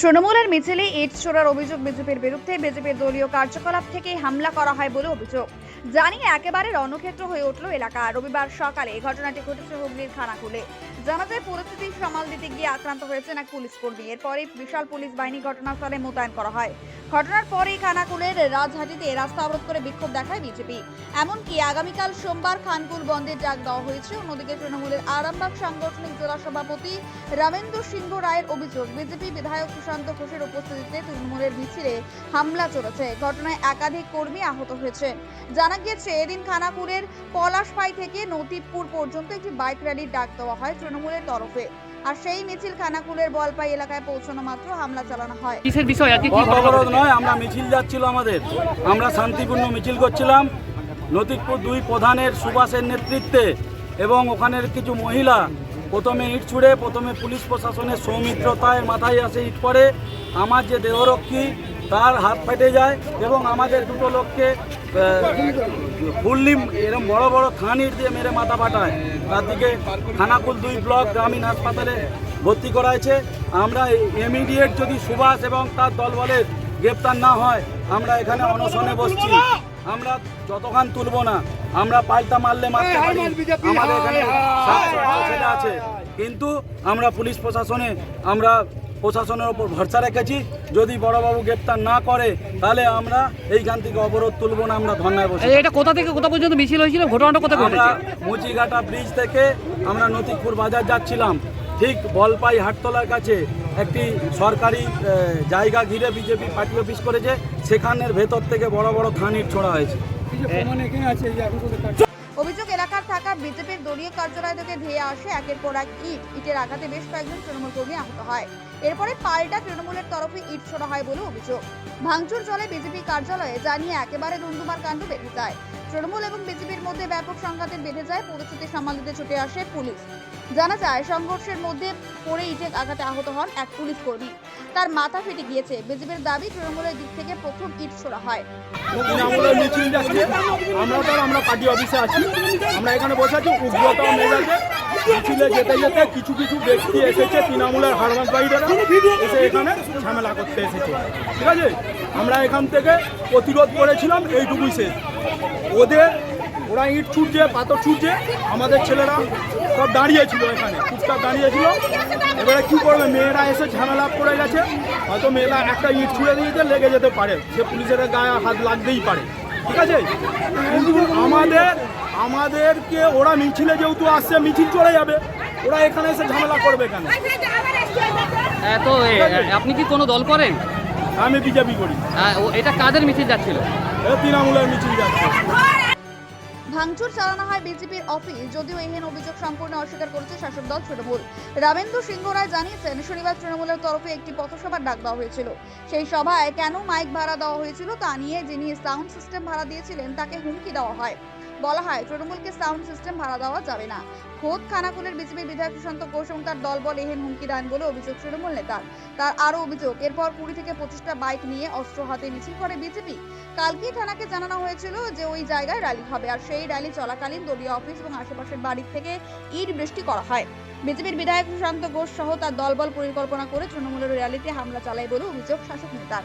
তৃণমূলের মিছিলে ইট ছোড়ার অভিযোগ বিজেপির বিরুদ্ধে। বিজেপির দলীয় কার্যকলাপ থেকে হামলা করা হয় বলে অভিযোগ। জানিয়ে একেবারে রণক্ষেত্র হয়ে উঠল এলাকা। রবিবার সকালে ঘটনাটি ঘটেছে হুগলির খানাকুলে। জানা যায়, পরিস্থিতি সামাল দিতে গিয়ে আক্রান্ত হয়েছেন এক পুলিশ কর্মী। এরপরে বিশাল পুলিশ বাহিনী ঘটনাস্থলে মোতায়েন করা হয়। ঘটনার পরেই খানাকুলের রাজহাটিতে রাস্তা অবরোধ করে বিক্ষোভ দেখায় বিজেপি। এমনকি আগামীকাল সোমবার খানকুল বন্ধের ডাক দেওয়া হয়েছে। অন্যদিকে তৃণমূলের আরামবাগ সাংগঠনিক জেলা সভাপতি রামেন্দ্র সিংহ রায়ের অভিযোগ, বিজেপি বিধায়ক সুশান্ত ঘোষের উপস্থিতিতে তৃণমূলের মিছিলে হামলা চলেছে। ঘটনায় একাধিক কর্মী আহত হয়েছে। জানা গিয়েছে, এদিন খানাকুলের পলাশপাই থেকে নতিবপুর পর্যন্ত একটি বাইক র্যালির ডাক দেওয়া হয় তৃণমূলের তরফে। আর সেই মিছিল খানাকুলের বলপাই এলাকায় পৌঁছানো মাত্র হামলা চালানো হয়। কিসের বিষয়? আজকে কি অবরোধ নয় আমরা মিছিল যাচ্ছিল আমাদের। আমরা শান্তিপূর্ণ মিছিল করছিলাম। নতিকপুর দুই প্রধানের সুভাষের নেতৃত্বে এবং ওখানের কিছু মহিলা প্রথমে ইট ছুড়ে প্রথমে পুলিশ প্রশাসনের সৌমিত্রতায় মাথায় আসে ইট পরে। আমার যে দেহরক্ষী তার হাত ফেটে যায় এবং আমাদের দুটো লোককে ফুল্লি এরকম বড় বড় ইট দিয়ে মেরে মাথা ফাটায়। তার দিকে খানাকুল দুই ব্লক গ্রামীণ হাসপাতালে ভর্তি করাইছে। আমরা ইমিডিয়েট যদি সুভাষ এবং তার দলবলের গ্রেপ্তার না হয় আমরা এখানে অনশনে বসছি। আমরা যতক্ষণ তুলব না আমরা পাল্টা মারলে মারতে পারি। আমাদের এখানে ছেলে আছে। কিন্তু আমরা পুলিশ প্রশাসনে আমরা প্রশাসনের ওপর ভরসা রেখেছি। যদি বড়বাবু গ্রেপ্তার না করে তাহলে আমরা এইখান থেকে অবরোধ তুলব না আমরা ধর্নায় বসে এটা কোথা থেকে কোথা পর্যন্ত মিছিল হয়েছিল? ঘটনাটা কোথায় আমরা মুচিঘাটা ব্রিজ থেকে আমরা নতিকপুর বাজার যাচ্ছিলাম। ঠিক বলপাই হাটতলার কাছে একটি সরকারি জায়গা ঘিরে বিজেপি পার্টি অফিস করেছে। সেখানের ভেতর থেকে বড় বড় থানির ছোড়া হয়েছে। অভিযোগ, এলাকার থাকা বিজেপির দলীয় কার্যালয় থেকে ধেয়ে আসে একের পর এক ইট। ইটের আঘাতে বেশ কয়েকজন তৃণমূল কর্মী আহত হয়। এরপরে পাল্টা তৃণমূলের তরফে ইট ছোড়া হয় বলে অভিযোগ। ভাঙচুর চলে বিজেপি কার্যালয়ে জানিয়ে একেবারে ধুন্ধুমার কাণ্ড বেঁধে যায়। তৃণমূল এবং বিজেপির মধ্যে ব্যাপক সংঘাতের বেঁধে যায়, পরিস্থিতি সামাল দিতে ছুটে আসে পুলিশ। জানা যায়, সংঘর্ষের মধ্যে পড়ে ইটের আঘাতে আহত হন এক পুলিশ কর্মী। তার মাথা ফেটে গিয়েছে। বিজেপির দাবি, তৃণমূলের দিক থেকে প্রথম ইট ছোড়া হয়। আমরা তো আমরা পার্টি অফিসে আছি। আমরা এখানে বসে আছি উগ্রতা মিছিলে যেতে যেতে কিছু কিছু ব্যক্তি এসেছে তৃণমূলের হারমাস বাইরেরা এসে এখানে ঝামেলা করতে এসেছে। ঠিক আছে? আমরা এখান থেকে প্রতিরোধ করেছিলাম, এইটুকুই শেষ। ওদের ওরা ইট ছুটছে পাথর ছুটছে আমাদের ছেলেরা সব দাঁড়িয়েছিল এখানে চুপচাপ দাঁড়িয়েছিল। এবারে কি করবে মেয়েরা এসে ঝামেলা করে গেছে হয়তো মেয়েরা একটা ইট ছুঁড়ে দিয়েছে লেগে যেতে পারে। সে পুলিশের গায়ে হাত লাগতেই পারে ঠিক আছে? কিন্তু আমাদের আমাদেরকে ওরা মিছিলে যেহেতু আসছে মিছিল চলে যাবে ওরা এখানে এসে ঝামেলা করবে কেন? তো আপনি কি কোনো দল করেন? আমি বিজেপি করি। হ্যাঁ, এটা কাদের মিছিল যাচ্ছিল? এ তৃণমূলের মিছিল যাচ্ছে। ভাঙচুর চালানো হয় বিজেপির অফিস, যদিও এহেন অভিযোগ সম্পূর্ণ অস্বীকার করেছে শাসক দল তৃণমূল। রামেন্দ্র সিংহ রায় জানিয়েছেন, শনিবার তৃণমূলের তরফে একটি পথসভার ডাক দেওয়া হয়েছিল। সেই সভায় কেন মাইক ভাড়া দেওয়া হয়েছিল তা নিয়ে যিনি সাউন্ড সিস্টেম ভাড়া দিয়েছিলেন, তাকে হুমকি দেওয়া হয়। বলা হয়, তৃণমূলকে সাউন্ড সিস্টেম ভাড়া দেওয়া যাবে না। খোদ খানাকুলের বিজেপির বিধায়ক সুশান্ত ঘোষ এবং তার দলবল এহেন হুমকি দেন বলে অভিযোগ তৃণমূল নেতার। তার আরও অভিযোগ, এরপর কুড়ি থেকে পঁচিশটা বাইক নিয়ে অস্ত্র হাতে মিছিল করে বিজেপি। কালকেই থানাকে জানানো হয়েছিল যে ওই জায়গায় র্যালি হবে আর সেই র্যালি চলাকালীন দলীয় অফিস এবং আশেপাশের বাড়ির থেকে ইট বৃষ্টি করা হয়। বিজেপির বিধায়ক সুশান্ত ঘোষ সহ তার দলবল পরিকল্পনা করে তৃণমূলের র্যালিতে হামলা চালায় বলে অভিযোগ শাসক নেতার।